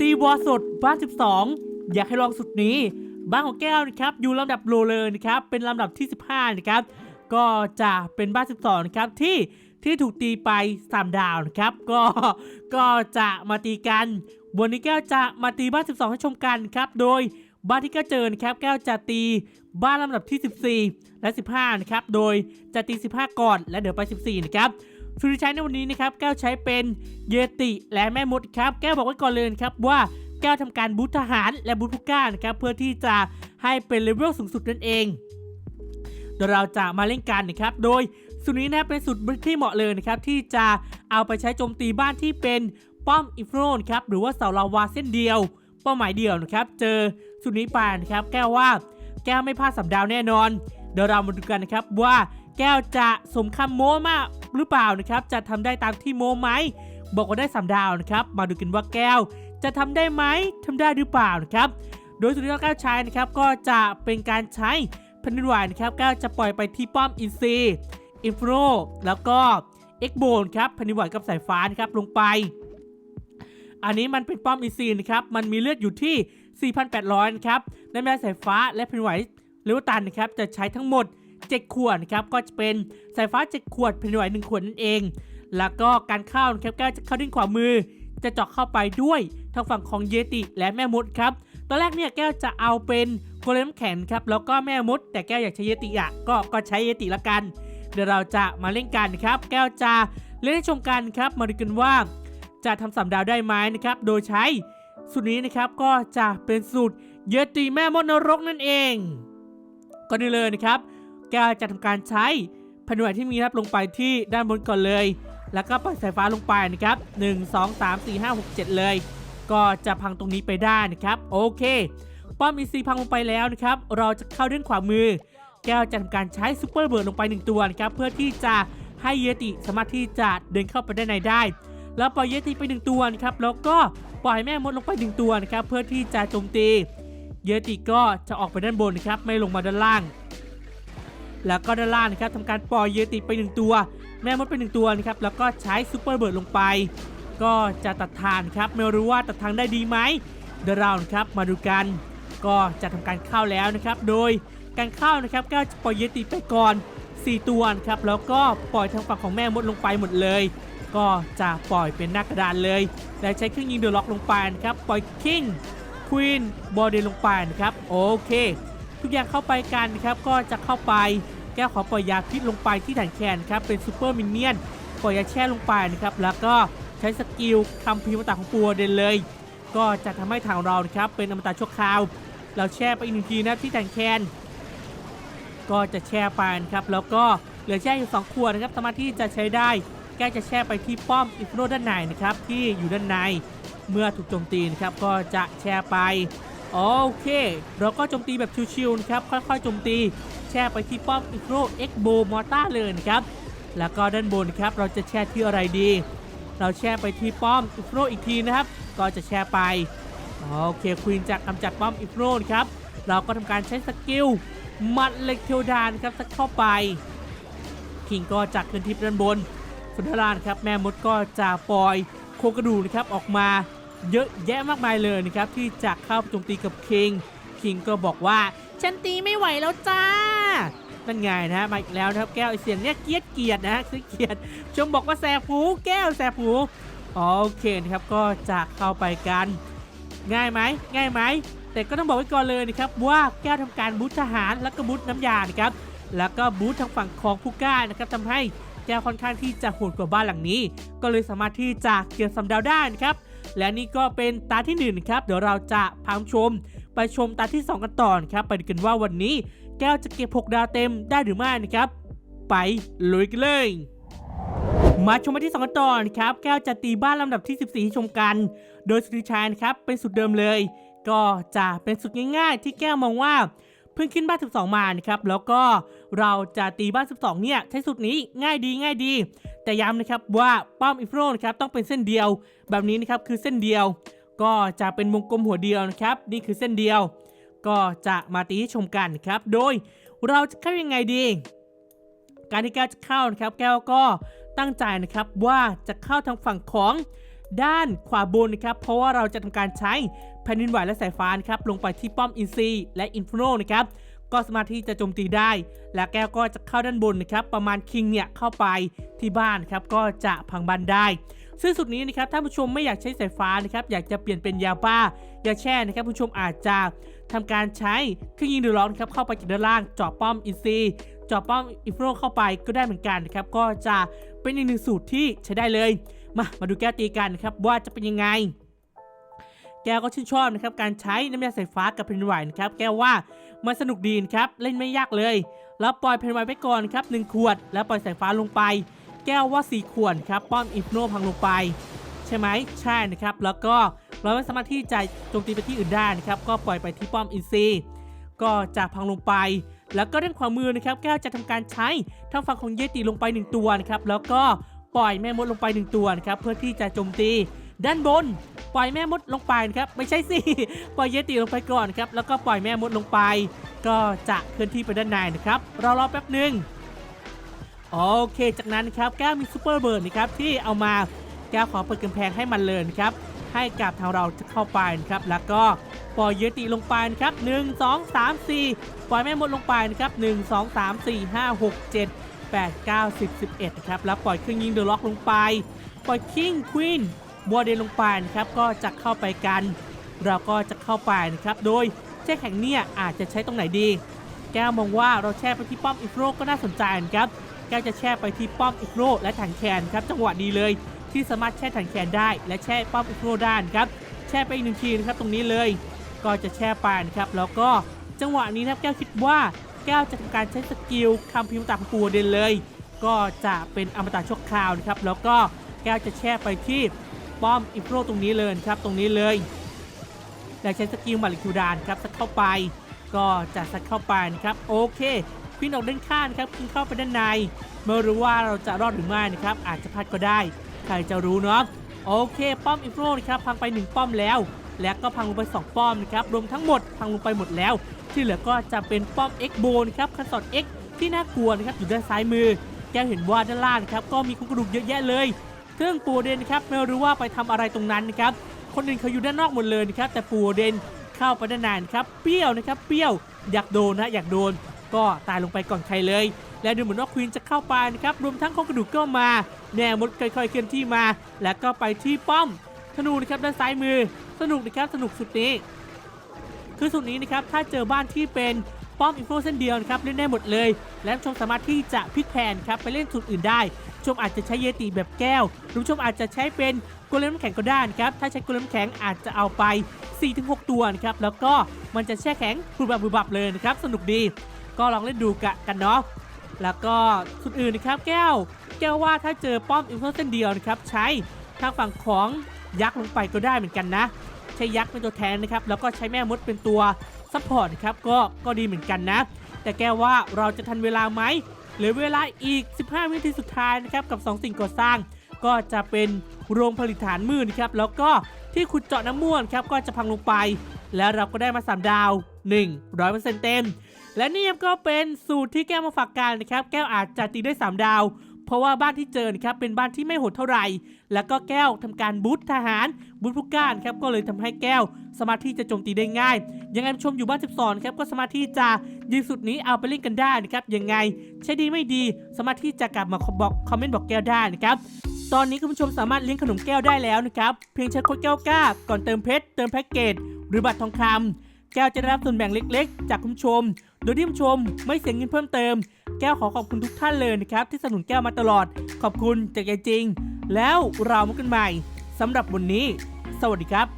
ตีวอสดบ้าน 12 อยากให้ลองสุดนี้ บ้านของแก้วนะครับอยู่ลำดับโลเลยนะครับเป็นลำดับที่ 15 นะครับ ก็จะเป็นบ้าน 12 นะครับที่ที่ถูกตีไป 3 ดาวนะครับ ก็ก็จะมาตีกันวันนี้แก้วจะมาตีบ้าน 12 ให้ชมกันครับโดยบ้านที่แก้วเจอนะครับแก้วจะตีบ้านลำดับที่ 14 และ 15 นะครับ โดยจะตี 15 ก่อน และเดี๋ยวไป 14 นะครับ สุริชัยในวันนี้นะครับแก้วใช้เป็นเยติและแม่มดครับแก้วบอกไว้ก่อนเลยนครับว่าแก้วทำการบูททหารและบูทผู้กล้านะครับเพื่อที่จะให้เป็นเลเวลสูงสุดนั่นเองเดี๋ยวเราจะมาเล่นกันนะครับโดยสูตรนี้นะครับเป็นสูตรที่เหมาะเลยนะครับที่จะเอาไปใช้โจมตีบ้านที่เป็นป้อมอินฟโรนครับหรือว่าเสาลาวาเส้นเดียวเป้าหมายเดียวนะครับเจอสูตรนี้ไปนะครับแก้วว่าแก้วไม่พลาดสัปดาวแน่นอน เดี๋ยวเรามาดูกันนะครับว่า แก้วจะสมคำโม้มากหรือเปล่านะครับ จะทำได้ตามที่โม้ไหม บอกว่าได้สามดาวนะครับ มาดูกันว่าแก้วจะทำได้ไหมทำได้หรือเปล่านะครับ โดยสุดที่แก้วใช้นะครับ ก็จะเป็นการใช้แผ่นดินไหวนะครับแก้วจะปล่อยไปที่ป้อมอินซีอินฟโรแล้วก็เอ็กโบนครับแผ่นดินไหวกับสายฟ้านะครับลงไป อันนี้มันเป็นป้อมอินซีนะครับ มันมีเลือดอยู่ที่ 4,800 นะครับในแม่สายฟ้าและแผ่นดินไหวหรือว่าตันนะครับจะใช้ทั้งหมด 7 ขวดครับก็จะเป็นสายฟ้า 7 ขวดแผ่นดินไหว1ขวดนั่นเอง แล้วก็การเข้านะครับแก้วจะเข้าด้านขวามือ จะเจาะเข้าไปด้วยทางฝั่งของเยติและแม่มดครับตอนแรกเนี่ยแก้วจะเอาเป็นโกเลมแข็งครับแล้วก็แม่มด แต่แก้วอยากใช้เยติอะก็ก็ใช้เยติละกัน เดี๋ยวเราจะมาเล่นกันครับ แก้วจะเล่นให้ชมกันครับมาดูกันว่า จะทำสามดาวได้ไหมนะครับโดยใช้สูตรนี้นะครับก็จะเป็นสูตรเยติแม่มดนรกนั่นเองก็นี่เลยนะครับ แก้วจะทำการใช้ผนวดที่มีครับลงไปที่ด้านบนก่อนเลย แล้วก็ปล่อยสายฟ้าลงไปนะครับ 1 2 3 4 5 6 7 เลย ก็จะพังตรงนี้ไปได้นะครับ โอเค ป้อมอีซีพังลงไปแล้วนะครับ เราจะเข้าด้านขวามือ แก้วจะทำการใช้ซูเปอร์เบิร์ดลงไป 1 ตัวนะครับ เพื่อที่จะให้เยติสามารถที่จะเดินเข้าไปได้ในได้ แล้วปล่อยเยติไป 1 ตัวนะครับ แล้วก็ปล่อยแม่มดลงไป 1 ตัวนะครับ เพื่อที่จะโจมตี เยติก็จะออกไปด้านบนนะครับ ไม่ลงมาด้านล่าง แล้วก็ด้านล่างนะครับทำการปล่อยเยติไป 1 ตัว แม่มดไป 1 ตัวนะครับแล้วก็ใช้ซูเปอร์เบิร์ดลงไป ก็จะตัดทานครับไม่รู้ว่าตัดทางได้ดีไหมเดี๋ยวเรานะครับมาดูกัน ก็จะทำการเข้าแล้วนะครับ โดยการเข้านะครับก็จะปล่อยเยติไปก่อน 4 ตัวนะครับแล้วก็ปล่อยทางฝั่งของแม่มดลงไปหมดเลย ก็จะปล่อยเป็นหน้ากระดานเลย และใช้เครื่องยิงเดอะล็อกลงไปนะครับปล่อยคิงควีนบอลเดนลงไปนะครับโอเค ทุกอย่างเข้าไปกันนะครับก็จะเข้าไปแก้วขอปล่อยยาพิษลงไปที่ฐานแขนครับเป็นซูเปอร์มินเนี่ยนปล่อยยาแช่ลงไปนะครับแล้วก็ใช้สกิลคำพิมพ์ต่างของปัวเด่นเลย ก็จะทำให้ทางเรานะครับเป็นอมตะชั่วคราว เราแช่ไปอีกหนึ่งทีนะที่ฐานแคนก็จะแช่ไปนะครับแล้วก็เหลือแช่อยู่2ขวดนะครับสามารถที่จะใช้ได้แก้จะแช่ไปที่ป้อมอินฟโนด้านในนะครับที่อยู่ด้านในเมื่อถูกโจมตีนะครับก็จะแช่ไป โอเค เราก็โจมตีแบบชิวๆนะครับ ค่อยๆโจมตี แช่ไปที่ป้อมอิโนเอ็กโบมอต้าเลยนะครับ แล้วก็ด้านบนครับ เราจะแช่ที่อะไรดี เราแช่ไปที่ป้อมอินฟโนอีกทีนะครับ ก็จะแช่ไป โอเคควีนจะกำจัดป้อมอินฟโนครับ เราก็ทำการใช้สกิลมัดเหล็กเทวดานครับสักเข้าไป คิงก็จะขึ้นทิพย์ด้านบนสุนทรานครับแม่มดก็จะปล่อยโครงกระดูกนะครับออกมา เยอะแยะมากมายเลยนะครับที่จะเข้าโจมตีกับคิงคิงก็บอกว่าฉันตีไม่ไหวแล้วจ้านั่นไงนะมาอีกแล้วนะครับแก้วไอเสียงเนี้ยเกียดเกียดนะฮะเกียดชมบอกว่าแสบหูแก้วแสบหูโอเคนะครับก็จะเข้าไปกัน ง่ายไหมง่ายไหมแต่ก็ต้องบอกไว้ก่อนเลยนะครับว่าแก้วทำการบูททหารแล้วก็บูทน้ำยานะครับแล้วก็บูททางฝั่งของผู้กล้านะครับทำให้แก้วค่อนข้างที่จะโหดกว่าบ้านหลังนี้ ก็เลยสามารถที่จะเก็บสำดาวได้นะครับ และนี่ก็เป็นตาที่1นงนะครับ เดี๋ยวเราจะพามชม ไปชมตาที่ 2 กันต่อนครับ ไปดูกันว่าวันนี้แก้วจะเก็บ 6 ดาวเต็มได้หรือไม่นะครับ ไปลุยกันเลย มาชมมาที่ 2 กันต่อนครับ แก้วจะตีบ้านลำดับที่ 14ให้ชมกัน โดยสุริชัยนะครับเป็นสุดเดิมเลย ก็จะเป็นสุดง่ายๆ ที่แก้วมองว่า เพิ่งขึ้นบ้าน 12 มานะครับแล้วก็ เราจะตีบ้าน 12 เนี่ยใช้สุดนี้ง่ายดีง่ายดี แต่ย้ำนะครับว่าป้อมอิฟโรนะครับต้องเป็นเส้นเดียว แบบนี้นะครับคือเส้นเดียว ก็จะเป็นวงกลมหัวเดียวนะครับนี่คือเส้นเดียว ก็จะมาตีให้ชมกันครับโดยเราจะเข้ายังไงดี การที่แก้วจะเข้านะครับแก้วก็ตั้งใจนะครับว่าจะเข้าทางฝั่งของด้านขวาบนนะครับ เพราะว่าเราจะทำการใช้แผ่นดินไหวและสายฟ้านะครับลงไปที่ป้อมอินซีและอินฟโนนะครับ ก็สามารถที่จะโจมตีได้ และแก้วก็จะเข้าด้านบนนะครับ ประมาณคิงเนี่ยเข้าไปที่บ้านครับก็จะพังบันได้ ซึ่งสุดนี้นะครับท่านผู้ชมไม่อยากใช้สายฟ้านะครับอยากจะเปลี่ยนเป็นยาบ้ายาแช่นะครับผู้ชมอาจจะทำการใช้เครื่องยิงดือดร้อนครับเข้าไปจากด้านล่างเจาะป้อมอินซีเจาะป้อมอินฟโนเข้าไปก็ได้เหมือนกันนะครับ ก็จะเป็นอีกหนึ่งสูตรที่ใช้ได้เลย มา มาดูแก้วตีกันนะครับว่าจะเป็นยังไง แกก็ชื่นชอบนะครับการใช้น้ำยาสายฟ้ากับเพนไหวนะครับแกว่ามันสนุกดีนะครับเล่นไม่ยากเลย แล้วปล่อยเพนไหวไปก่อนครับหนึ่งขวด แล้วปล่อยสายฟ้าลงไป แก้วว่า 4 ขวดครับป้อมอิฟโนพังลงไป ใช่ไหมใช่นะครับแล้วก็เราไม่สามารถที่จะโจมตีไปที่อื่นได้นะครับก็ปล่อยไปที่ป้อมอินซีก็จะพังลงไป แล้วก็ด้านขวามือนะครับแก้วจะทำการใช้ทางฝั่งของเยติลงไป 1 ตัวนะครับแล้วก็ปล่อยแม่มดลงไป 1 ตัวนะครับเพื่อที่จะโจมตีด้านบน ปล่อยแม่มดลงไปนะครับไม่ใช่สิปล่อยเยติลงไปก่อนครับแล้วก็ปล่อยแม่มดลงไป ก็จะเคลื่อนที่ไปด้านในนะครับรอรอแป๊บหนึ่งโอเคจากนั้นครับแก้วมีซูเปอร์เบิร์ดนะครับที่เอามาแก้วขอเปิดกำแพงให้มันเลยนครับให้กับทางเราจะเข้าไปนะครับแล้วก็ปล่อยเยติลงไปนะครับ1 2 3 4 ปล่อยแม่มดลงไปนะครับ1 2 3 4 5 6 7 8 9 10 11นะครับแล้วปล่อยเครื่องยิงเดอะล็อกลงไป ปล่อยคิงควีน บัวเดนลงไปนะครับก็จะเข้าไปกัน เราก็จะเข้าไปนะครับโดยแช่แข็งเนี่ยอาจจะใช้ตรงไหนดี แก้วมองว่าเราแช่ไปที่ป้อมอิฟโรก็น่าสนใจนะครับแก้วจะแช่ไปที่ป้อมอิฟโรและถังแคนครับจังหวะดีเลย ที่สามารถแช่ถังแคนได้ และแช่ป้อมอิฟโรได้นครับแช่ไปอีกหนึ่งทีนะครับตรงนี้เลย ก็จะแช่ไปนะครับแล้วก็จังหวะนี้นะครับแก้วคิดว่าแก้วจะทำการใช้สกิลคำพิมพ์ตามปูเดนเลย ก็จะเป็นอมตะชั่วคราวนะครับแล้วก็แก้วจะแช่ไปที่ ป้อมอิฟโรตรงนี้เลยครับ ตรงนี้เลยและใช้สกิลมาริคิวดานครับสักเข้าไป ก็จะสักเข้าไปนะครับโอเคควินออกด้านข้างครับควินเข้าไปด้านในไม่รู้ว่าเราจะรอดหรือไม่นะครับ อาจจะพลาดก็ได้ ใครจะรู้เนาะโอเคป้อมอิฟโรนะครับพังไป 1 ป้อมแล้ว และก็พังลงไป 2 ป้อมนะครับรวมทั้งหมดพังลงไปหมดแล้ว ที่เหลือก็จะเป็นป้อม X โบนครับคันสอด X ที่น่ากลัวนะครับอยู่ด้านซ้ายมือ แกเห็นว่าด้านล่างครับก็มีโครงกระดูกเยอะแยะเลย ซึ่งปูเดนครับไม่รู้ว่าไปทำอะไรตรงนั้นนะครับคนอื่นเขาอยู่ด้านนอกหมดเลยนะครับแต่ปูเดนเข้าไปด้านในครับเปรี้ยวนะครับเปรี้ยวอยากโดนนะอยากโดน ก็ตายลงไปก่อนใครเลย และดูเหมือนว่าควีนจะเข้าไปนะครับรวมทั้งโครงกระดูกก็มาแนวมดค่อยๆเคลื่อนที่มา แล้วก็ไปที่ป้อมธนูนะครับด้านซ้ายมือสนุกนะครับสนุกสุดนี้ คือสูตรนี้นะครับถ้าเจอบ้านที่เป็นป้อมอินโฟเส้นเดียวนะครับเล่นได้หมดเลย และชมสามารถที่จะพลิกแผนครับไปเล่นสูตรอื่นได้ ชมอาจจะใช้เยติแบบแก้ว หรือชมอาจจะใช้เป็นโกเลมน้ำแข็งก็ได้นะครับ ถ้าใช้โกเลมน้ำแข็งอาจจะเอาไป 4-6 ตัวนะครับ แล้วก็มันจะแช่แข็งบุบบับบุบบับเลยนะครับ สนุกดี ก็ลองเล่นดูกะกันเนาะ แล้วก็สุดอื่นนะครับแก้ว แก้วว่าถ้าเจอป้อมอินโฟเส้นเดียวนะครับ ใช้ทางฝั่งของยักษ์ลงไปก็ได้เหมือนกันนะ ใช้ยักษ์เป็นตัวแทนนะครับ แล้วก็ใช้แม่มดเป็นตัวซัพพอร์ตนะครับ ก็ ก็ดีเหมือนกันนะ แต่แก้ว่าเราจะทันเวลาไหม เหลือเวลาอีก 15 วินาทีสุดท้ายนะครับกับ 2 สิ่งก่อสร้าง ก็จะเป็นโรงผลิตฐานมือนะครับแล้วก็ที่ขุดเจาะน้ำม่วนครับก็จะพังลงไป แล้วเราก็ได้มา 3 ดาว 100%เต็ม และนี่ก็เป็นสูตรที่แก้วมาฝากกันนะครับแก้วอาจจะตีได้ 3 ดาว เพราะว่าบ้านที่เจอนะครับเป็นบ้านที่ไม่โหดเท่าไหร่ แล้วก็แก้วทำการบูททหารบูทผู้กล้านะครับก็เลยทำให้แก้ว สามารถที่จะโจมตีได้ง่าย ยังไงชมอยู่บ้าน 12ครับก็สามารถที่จะยิงสุดนี้เอาไปเล่นกันได้นะครับยังไงใช่ดีไม่ดี สามารถที่จะกลับมาบอกคอมเมนต์บอกแก้วได้นะครับตอนนี้คุณผู้ชมสามารถเลี้ยงขนมแก้วได้แล้วนะครับ เพียงใช้โค้ดแก้วกล้าก่อนเติมเพชรเติมแพ็กเกจหรือบัตรทองคำแก้วจะได้รับส่วนแบ่งเล็กๆ จากคุณผู้ชม โดยที่คุณผู้ชมไม่เสียเงินเพิ่มเติม แก้วขอขอบคุณทุกท่านเลยนะครับ ที่สนับสนุนแก้วมาตลอด ขอบคุณจากใจจริง แล้วเรามากันใหม่สำหรับวันนี้ สวัสดีครับ